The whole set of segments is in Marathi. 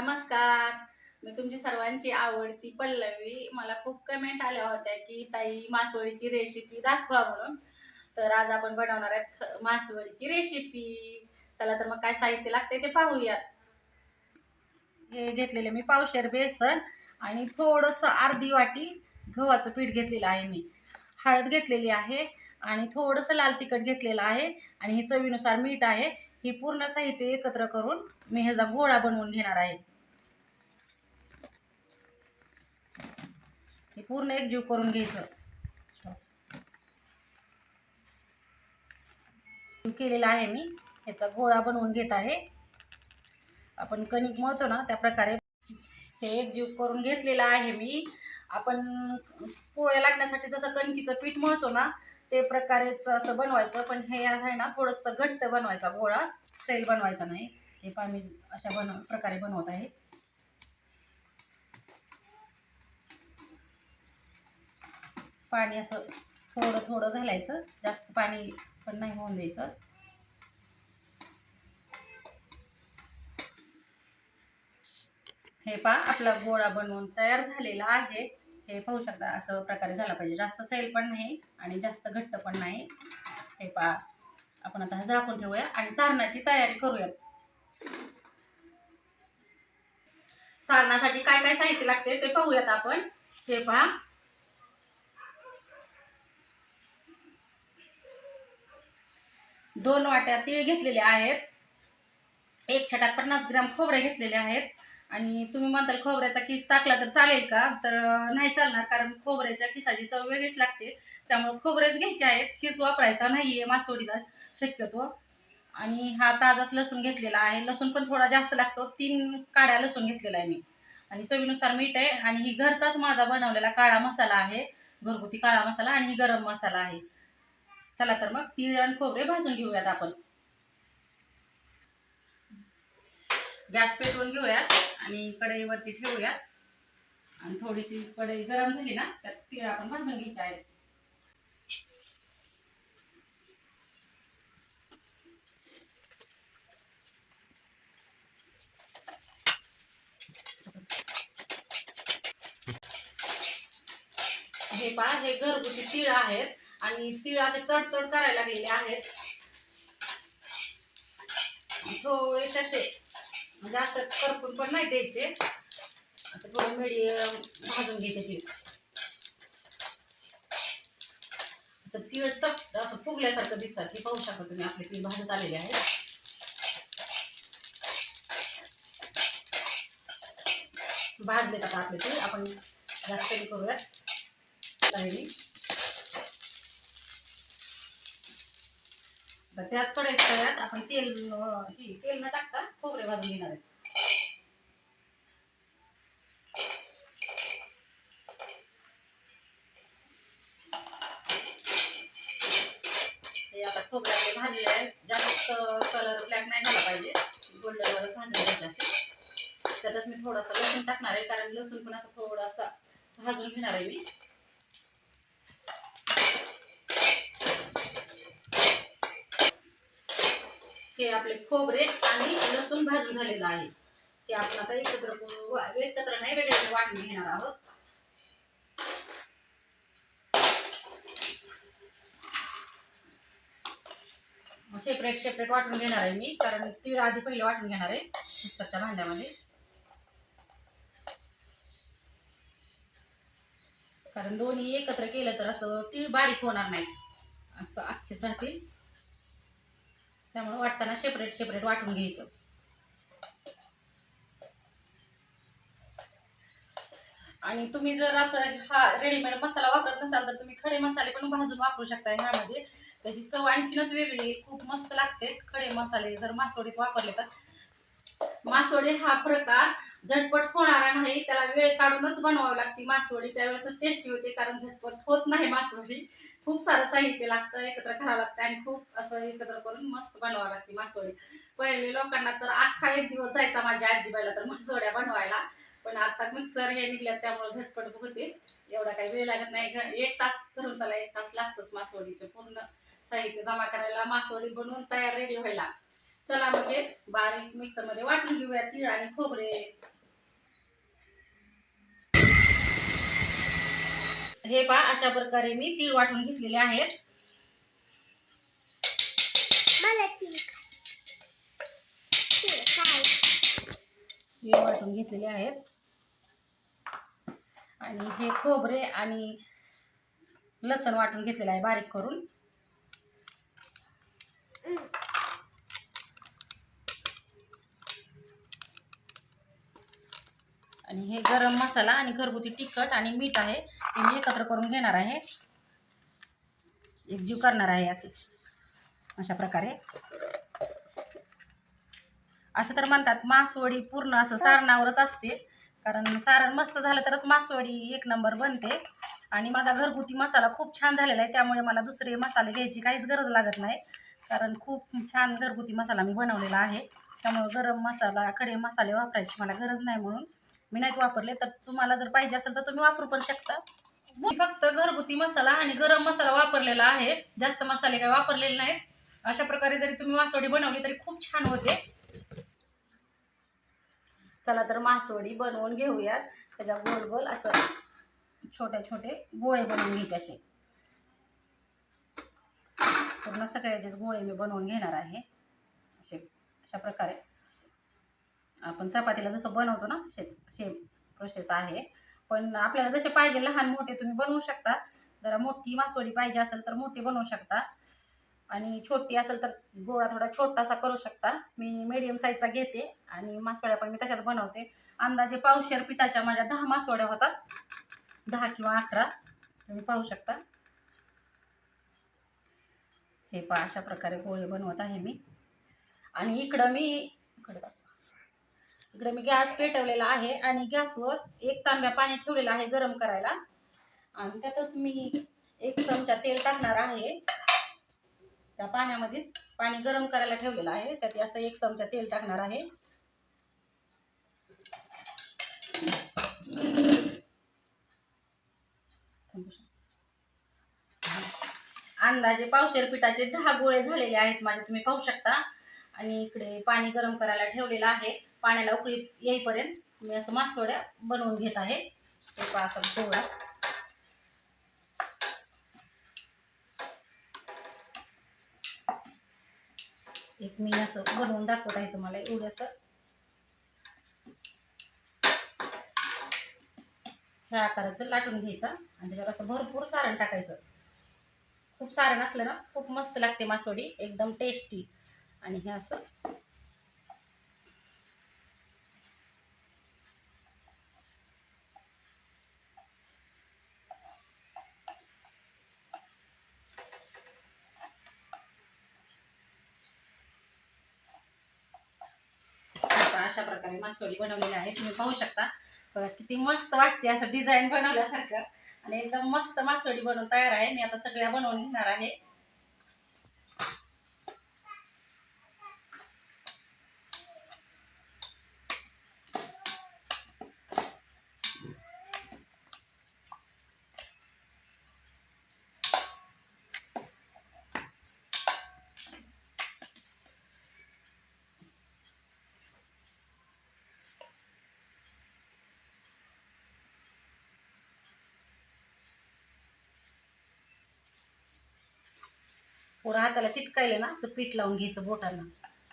नमस्कार. मी तुमची सर्वांची आवडती पल्लवी. मला खूप कमेंट आल्या होत्या की ताई मासवळीची रेसिपी दाखवा म्हणून. तर आज आपण बनवणार आहे ख- रेसिपी चला तर मग काय साहित्य लागते ते पाहूयात. हे घेतलेले मी पावशेर बेसन आणि थोडंसं अर्धी वाटी गव्हाचं पीठ घेतलेलं आहे मी. हळद घेतलेली आहे आणि थोडंसं लाल तिखट घेतलेलं आहे आणि हे चवीनुसार मीठ आहे. ही पूर्ण साहित्य एकत्र करून मी ह्याचा गोळा बनवून घेणार आहे. हे पूर्ण एकजीव करून घ्यायचं. केलेला आहे मी. ह्याचा गोळा बनवून घेत आहे. आपण कणिक मळतो ना त्या प्रकारे हे एकजीव करून घेतलेला आहे मी. आपण पोळ्या लागण्यासाठी जसं कणकीचं पीठ मळतो ना ते प्रकारेच असं बनवायचं. पण हे आहे ना थोडंसं घट्ट बनवायचा गोळा. सैल बनवायचा नाही. हे पण मी अशा बन प्रकारे बनवत आहे. पाणी असं थोडं थोडं घालायचं. जास्त पाणी पण नाही होऊन द्यायचं. हे पहा आपला गोळा बनवून तयार झालेला आहे. हे पाहू शकता असं प्रकारे झाला पाहिजे. जास्त सैल पण नाही आणि जास्त घट्ट पण नाही. हे पहा आपण आता झाकून ठेवूया आणि सारणाची तयारी करूयात. सारणासाठी काय काय साहित्य लागते ते पाहूयात आपण. हे पहा दोन वाट्या तीळ घेतलेले आहेत. एक छटाक पन्नास ग्राम खोबरे घेतलेले आहेत. आणि तुम्ही म्हणताल खोबऱ्याचा किस टाकला तर चालेल का? तर नाही चालणार कारण खोबऱ्याच्या किसाची चव वेगळीच लागते. त्यामुळे खोबरेच घ्यायचे आहेत. किस वापरायचा नाही आहे मासोडीला शक्यतो. आणि हा ताजाच लसूण घेतलेला आहे. लसूण पण थोडा जास्त लागतो. तीन काड्या लसूण घेतलेला आहे मी. आणि चवीनुसार मीठ आहे. आणि ही घरचाच माझा बनवलेला काळा मसाला आहे. घरगुती काळा मसाला आणि गरम मसाला आहे. चला तर मग तीळ आणि खोबरे भाजून घेऊयात आपण. गॅस पेटवून घेऊयात आणि कढईवरती ठेवूयात. आणि थोडीशी कढई गरम झाली ना तर तीळ आपण भाजून घ्यायचे आहेत. हे पहा हे घरगुती तीळ आहेत. आणि तीळ असे तडतड करायला लागलेले आहेत. थोडेसे म्हणजे असे जास्त करपून पण नाही द्यायचे. असं थोडं मिडियम भाजून घ्यायचे तीळ. असं तीळ चप असं फुगल्यासारखं दिसतात ते पाहू शकता तुम्ही आपले तीळ भाजत आलेले आहेत भाजले आता आपले तीळ. आपण जास्त करूयात. करूयात तर त्याच कढईत तळ्यात आपण तेल ही तेल न टाकता खोबरे भाजून घेणार आहेत. हे आता खोबरे भाजले आहेत. जास्त कलर ब्लॅक नाही झाला पाहिजे. गोल्डनवरच भाजून घ्यायचे असे. त्यातच मी थोडासा लसूण टाकणार आहे कारण लसूण पण असं थोडासा भाजून घेणार आहे मी. हे आपले खोबरे आणि लसूण भाजून झालेलं आहे. ते आपण आता एकत्र एकत्र नाही वेगळे वाटून घेणार आहोत. सेपरेट सेपरेट वाटून घेणार आहे मी कारण तीळ आधी पहिले वाटून घेणार आहे मिक्सरच्या भांड्यामध्ये. कारण दोन्ही एकत्र केलं तर असं तीळ बारीक होणार नाही. असं अख्खेच राहतील त्यामुळे वाटताना सेपरेट सेपरेट वाटून घ्यायचं. आणि तुम्ही जर असं हा रेडीमेड मसाला वापरत नसाल तर तुम्ही खडे मसाले पण भाजून वापरू शकता ह्यामध्ये. त्याची चव आणखीनच वेगळी खूप मस्त लागते. खडे मसाले जर मासवडीत वापरले तर. मासवडी हा प्रकार झटपट होणारा नाही त्याला वेळ काढूनच बनवावी लागते मासवडी. त्यावेळेसच टेस्टी होते कारण झटपट होत नाही मासवडी. खूप सारं साहित्य लागतं एकत्र करावं लागतं आणि खूप असं एकत्र करून मस्त बनवावं लागते मासोळी पहिले लोकांना तर अख्खा एक दिवस जायचा माझ्या आजीबाईला तर मासवड्या बनवायला. पण आता मिक्सर हे निघल्यात त्यामुळे झटपट होते एवढा काही वेळ लागत नाही. एक तास करून चला एक तास लागतोच मासवडीचे पूर्ण साहित्य जमा करायला. मासवडी बनवून तयार रेडी व्हायला. चला म्हणजे बारीक मिक्सरमध्ये वाटून घेऊया तीळ आणि खोबरे. हे पा अशा प्रकारे मी तीळ वाटून घेतलेले आहेत. तीळ वाटून घेतलेले आहेत. आणि हे खोबरे आणि लसण वाटून घेतलेलं आहे बारीक करून. आणि हे गरम मसाला आणि घरगुती तिखट आणि मीठ आहे ते मी एकत्र करून घेणार आहे. एकजीव करणार आहे असे. अशा प्रकारे. असं तर म्हणतात मासवडी पूर्ण असं सारणावरच असते. कारण सारण मस्त झालं तरच मासवडी एक नंबर बनते. आणि माझा घरगुती मसाला खूप छान झालेला आहे त्यामुळे मला दुसरे मसाले घ्यायची काहीच गरज लागत नाही. कारण खूप छान घरगुती मसाला मी बनवलेला आहे. त्यामुळे गरम मसाला खडे मसाले वापरायची मला गरज नाही म्हणून मी नाहीत वापरले तर तुम्हाला जर पाहिजे असेल तर तुम्ही वापरू पण शकता. मी फक्त घरगुती मसाला आणि गरम मसाला वापरलेला आहे. जास्त मसाले काही वापरलेले नाहीत. अशा प्रकारे जरी तुम्ही मासवडी बनवली तरी खूप छान होते. चला तर मासवडी बनवून घेऊयात. त्याच्या गोल गोल असं छोटे छोटे गोळे बनवून घ्यायचे असे. पूर्ण सगळ्याचेच गोळे मी बनवून घेणार आहे. असे अशा प्रकारे. आपण चपातीला जसं बनवतो ना तसेच सेम प्रोसेस आहे. पण आपल्याला जसे पाहिजे लहान मोठे तुम्ही बनवू शकता. जरा मोठी मासवडी पाहिजे असेल तर मोठी बनवू शकता. आणि छोटी असेल तर गोळा थोडा छोटासा करू शकता. मी मीडियम साईजचा घेते आणि मासवड्या पण मी तशाच बनवते. अंदाजे पावशेर पिठाच्या माझ्या दहा मासवड्या होतात. दहा किंवा अकरा. तुम्ही पाहू शकता. हे पहा अशा प्रकारे गोळे बनवत आहे मी. आणि इकडं मी इकडं इकडे मी गॅस पेटवलेला आहे आणि गॅसवर एक तांब्या पाणी ठेवलेलं आहे गरम करायला. आणि त्यातच मी एक चमचा तेल टाकणार आहे. त्या पाण्यामध्येच पाणी गरम करायला ठेवलेलं आहे. त्यात असं एक चमचा तेल टाकणार आहे. अंदाजे पावशेर पिठाचे दहा गोळे झालेले आहेत माझे तुम्ही पाहू शकता. आणि इकडे पाणी गरम करायला ठेवलेलं आहे. पाण्याला उकळी येईपर्यंत मी असं मासवड्या बनवून घेत आहे. ते असं गोळा एक मी असं बनवून दाखवत आहे तुम्हाला एवढंसं. ह्या आकाराचं लाटून घ्यायचं आणि त्याच्यावर असं भरपूर सारण टाकायचं. खूप सारण असलं ना खूप मस्त लागते मासोडी एकदम टेस्टी आणि हे असं आता अशा प्रकारे मासोळी बनवलेली आहे. तुम्ही पाहू शकता. बघा किती मस्त वाटते असं डिझाईन बनवल्यासारखं. आणि एकदम मस्त मासोळी बनवून तयार आहे. मी आता सगळ्या बनवून घेणार आहे. पुढं हाताला चिटकायला ना असं पीठ लावून घ्यायचं बोटांना.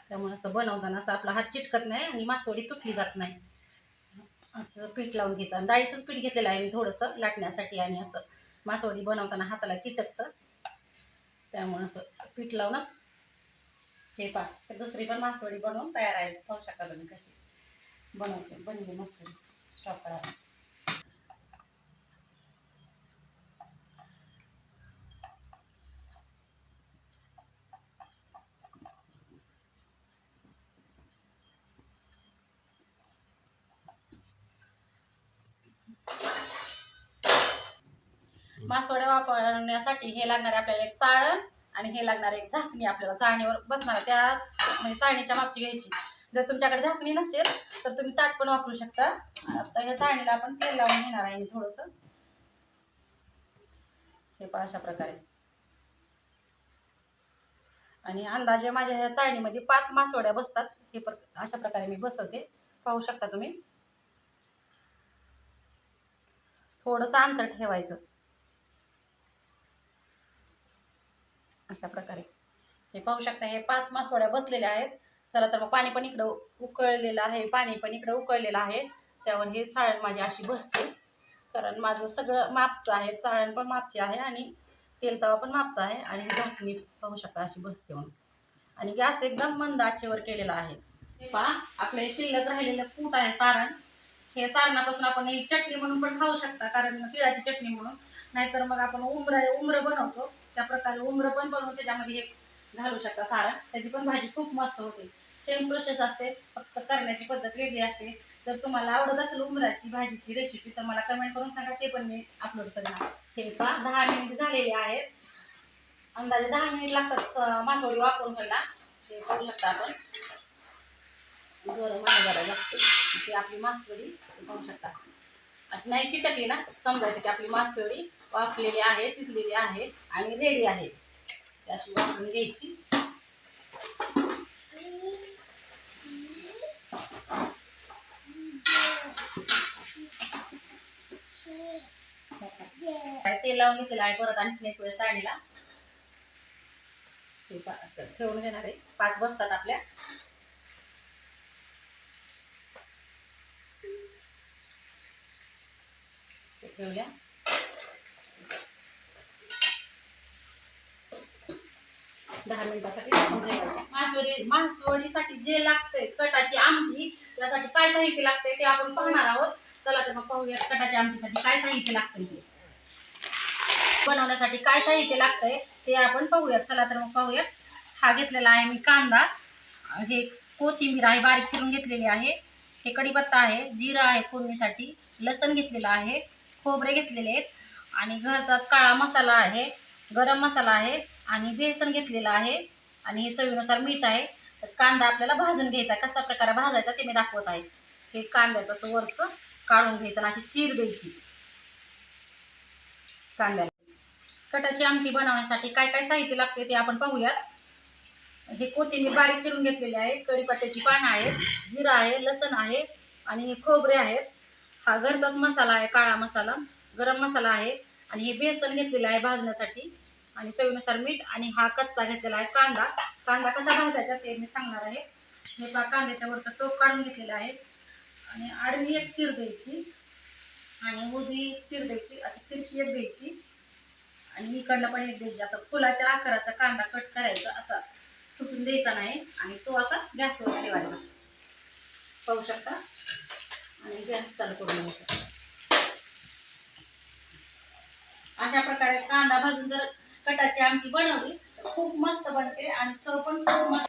त्यामुळे असं बनवताना असं आपला हात चिटकत नाही आणि मासवडी तुटली जात नाही. असं पीठ लावून घ्यायचं. आणि डाळीचंच पीठ घेतलेलं आहे मी थोडंसं लाटण्यासाठी आणि असं मासवडी बनवताना हाताला चिटकतं. त्यामुळे असं पीठ लावूनच हे पा तर दुसरी पण मासवडी बनवून तयार आहे. पाहू शकता तुम्ही कशी बनवते. बनली मस्त स्टॉप करा. मासवड्या वापरण्यासाठी हे लागणार आहे आपल्याला एक चाळण आणि हे लागणार एक झाकणी आपल्याला चाळणीवर बसणार. त्याच म्हणजे चाळणीच्या मापची घ्यायची. जर तुमच्याकडे झाकणी नसेल तर तुम्ही ताट पण वापरू शकता. आता ह्या चाळणीला आपण तेल लावून घेणार आहे मी थोडंसं. हे पहा अशा प्रकारे. आणि अंदाजे माझ्या ह्या चाळणीमध्ये पाच मासवड्या बसतात. हे प्र अशा प्रकारे मी बसवते. पाहू शकता तुम्ही? थोडंसं अंतर ठेवायचं. अशा प्रकारे. हे पाहू शकता हे पाच मासवड्या बसलेल्या आहेत. चला तर मग पाणी पण इकडं उकळलेलं आहे पाणी पण इकडं उकळलेलं आहे. त्यावर हे चाळण माझी अशी बसते. कारण माझं सगळं मापचं आहे चाळण पण मापची आहे आणि तेल तवा पण मापचा आहे आणि झाकणी पाहू शकता अशी बसते म्हणून. आणि गॅस एकदम मंद आचेवर केलेला आहे. पहा आपले शिल्लक राहिलेलं कूट आहे सारण. हे सारणापासून आपण ही चटणी म्हणून पण खाऊ शकता कारण तिळाची चटणी म्हणून. नाहीतर मग आपण उमरा उमरं बनवतो. त्या प्रकारे उमरं पण बनवून त्याच्यामध्ये हे घालू शकता सारण. त्याची पण भाजी खूप मस्त होते. सेम प्रोसेस असते. फक्त करण्याची पद्धत वेगळी असते. जर तुम्हाला आवडत असेल उमराची भाजीची रेसिपी तर मला कमेंट करून सांगा. ते पण मी अपलोड करणार हे पहा दहा मिनिट झालेले आहेत. अंदाजे दहा मिनिट लागतात. मासोळी वापरून व्हायला ते पाहू शकता आपण. गरम आहे जरा जास्त ती आपली मासोळी पाहू शकता अशी नाही चिकटली ना समजायचं की आपली मासवडी वाफलेली आहे शिजलेली आहे आणि रेडी आहे. अशी वापरून घ्यायची. काय तेल लावून घेतलेलं आहे परत आणखी एक वेळ चाळणीला ठेवून घेणार आहे. पाच बसतात आपल्या. ठेवल्या दहा मिनिटासाठी मासवडी मासवडीसाठी जे लागतंय कटाची आमटी त्यासाठी काय साहित्य लागतंय ते आपण पाहणार आहोत. चला तर मग पाहूया कटाच्या आमटीसाठी काय साहित्य लागतंय ते बनवण्यासाठी काय साहित्य लागतंय ते आपण पाहूयात. चला तर मग पाहूयात. हा घेतलेला आहे मी कांदा. हे कोथिंबीर आहे बारीक चिरून घेतलेली आहे. हे कढीपत्ता आहे जिरं आहे फोडणीसाठी लसण घेतलेलं आहे. खोबरे घेतलेले आहेत. आणि घरचा काळा मसाला आहे गरम मसाला आहे आणि बेसन घेतलेलं आहे. आणि हे चवीनुसार मीठ आहे. तर कांदा आपल्याला भाजून घ्यायचा कशा प्रकारे भाजायचा ते मी दाखवत आहे. हे कांद्याचं वरचं काढून घ्यायचं आणि अशी चीर द्यायची. कांद्याला. कटाची आमटी बनवण्यासाठी काय काय साहित्य लागते ते आपण पाहूयात. हे कोथिंबीर बारीक चिरून घेतलेली आहे. कढीपत्त्याची पानं आहेत जिरा आहे लसण आहे आणि खोबरे आहेत. हा घरचाच मसाला आहे काळा मसाला गरम मसाला आहे आणि हे बेसन घेतलेलं आहे भाजण्यासाठी. आणि चवीनुसार मीठ आणि हा कच्चा घेतलेला आहे कांदा. कांदा कसा भाजायचा ते मी सांगणार आहे. हे पहा कांद्याच्या वरचं टोप काढून घेतलेलं आहे. आणि आडवी एक चिर द्यायची आणि उभी एक चिर द्यायची अशी तिरकी एक द्यायची आणि इकडनं पण एक द्यायची असं फुलाच्या आकाराचा कांदा कट करायचा असा फुटून द्यायचा नाही आणि तो असा गॅसवर ठेवायचा. पाहू शकता? आणि गॅस चालू करून अशा प्रकारे कांदा भाजून जर कटाची आमटी बनवली तर खूप मस्त बनते आणि चव पण खूप मस्त.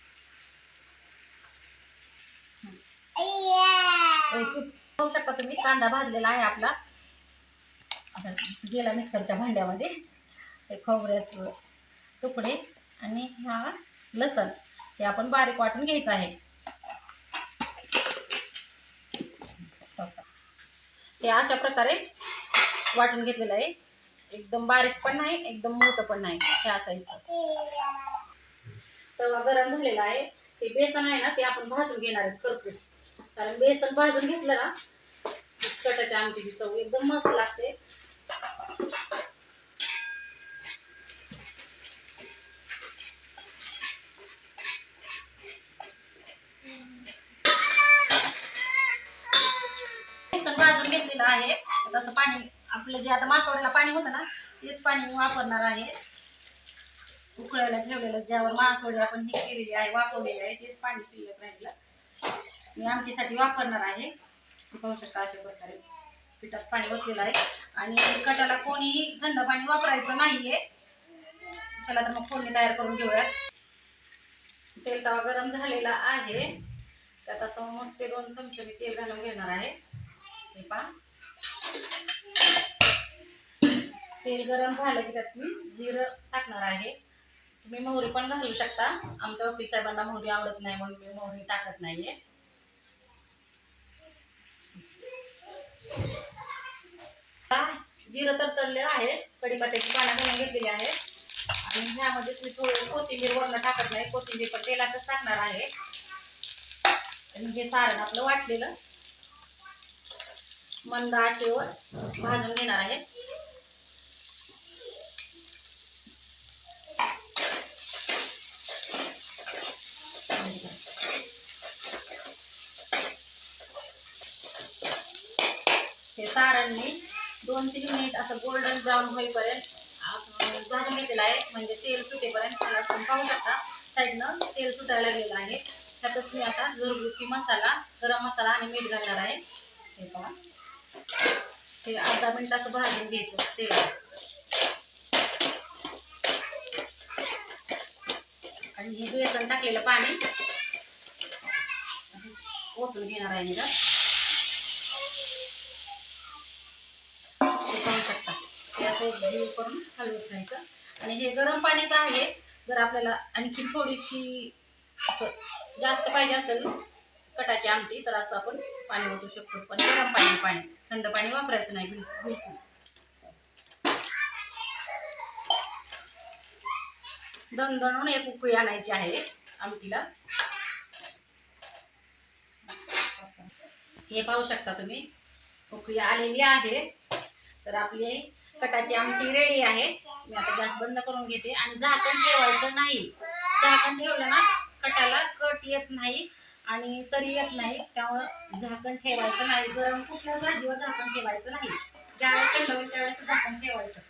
पाहू शकता तुम्ही कांदा भाजलेला आहे आपला. आता गेला मिक्सरच्या भांड्यामध्ये. हे खोबऱ्याचं तुकडे आणि हा लसण हे आपण बारीक वाटून घ्यायचं आहे. हे अशा प्रकारे वाटून घेतलेलं आहे. एकदम बारीक पण नाही एकदम मोठं पण नाही. हे असायचं तवा गरम झालेला आहे. ते बेसन आहे ना ते आपण भाजून घेणार आहे खरपूस. कारण बेसन भाजून घेतलं ना कटाच्या आमटीची चव एकदम मस्त लागते. बेसन घेतलेलं आहे. तसं पाणी आपलं जे आता मासवड्याला पाणी होतं ना तेच पाणी मी वापरणार आहे. उकळायला ठेवलेलं ज्यावर मासवडी आपण ही केलेली आहे वापरलेली आहे तेच पाणी शिल्लक राहिलं मी आमटीसाठी वापरणार आहे. पाहू शकता अशा प्रकारे पिठात पाणी बसलेलं आहे. आणि कटाला कोणीही थंड पाणी वापरायचं नाहीये. चला तर मग फोडणी तयार करून घेऊयात. तेल तवा गरम झालेला आहे. त्यात असं मोठे दोन चमचे मी तेल घालून घेणार आहे. हे पहा. तेल गरम झालं की त्यात मी जिरं टाकणार आहे. तुम्ही मोहरी पण घालू शकता. आमच्या वकील साहेबांना मोहरी आवडत नाही म्हणून मी मोहरी टाकत नाहीये. जिरं तर तळलेलं आहे. कढीपत्त्याची पानं घालून घेतलेली आहे आणि ह्यामध्ये मी थोडं कोथिंबीर वरण टाकत नाही. कोथिंबीर पण तेलातच टाकणार आहे. आणि हे सारण आपलं वाटलेलं. मंद आचेवर भाजून घेणार आहे. हे सारण मी दोन तीन मिनिट असं गोल्डन ब्राऊन होईपर्यंत भाजून घेतलेलं आहे. म्हणजे तेल सुटेपर्यंत त्याला आपण पाहू शकता. साईडनं तेल सुटायला गेलं आहे. त्यातच मी आता घरगुती मसाला गरम मसाला आणि मीठ घालणार आहे. हे पहा. हे अर्धा मिनिट असं भाजून घ्यायचं तेल आणि हे बेसन टाकलेलं पाणी ओतून घेणार आहे मी पाहू शकता. जीव करून हलवत राहायचं. आणि हे गरम पाणीच आहे. जर आपल्याला आणखी थोडीशी असं जास्त पाहिजे असेल कटाची आमटी तर असं आपण पाणी ओतू शकतो. पण गरम पाणी पाणी. थंड पाणी वापरायचं नाही बिल- बिलकुल. दणदणून एक उकळी आणायची आहे आमटीला. हे पाहू शकता तुम्ही उकळी आलेली आहे. तर आपली कटाची आमटी रेडी आहे. मी आता गॅस बंद करून घेते. आणि झाकण ठेवायचं नाही. झाकण ठेवलं ना कटाला कट येत नाही. आणि तरी येत नाही. त्यामुळं झाकण ठेवायचं नाही. गरम कुठल्याच भाजीवर झाकण ठेवायचं नाही. ज्यावेळेस थंड होईल त्यावेळेस झाकण ठेवायचं.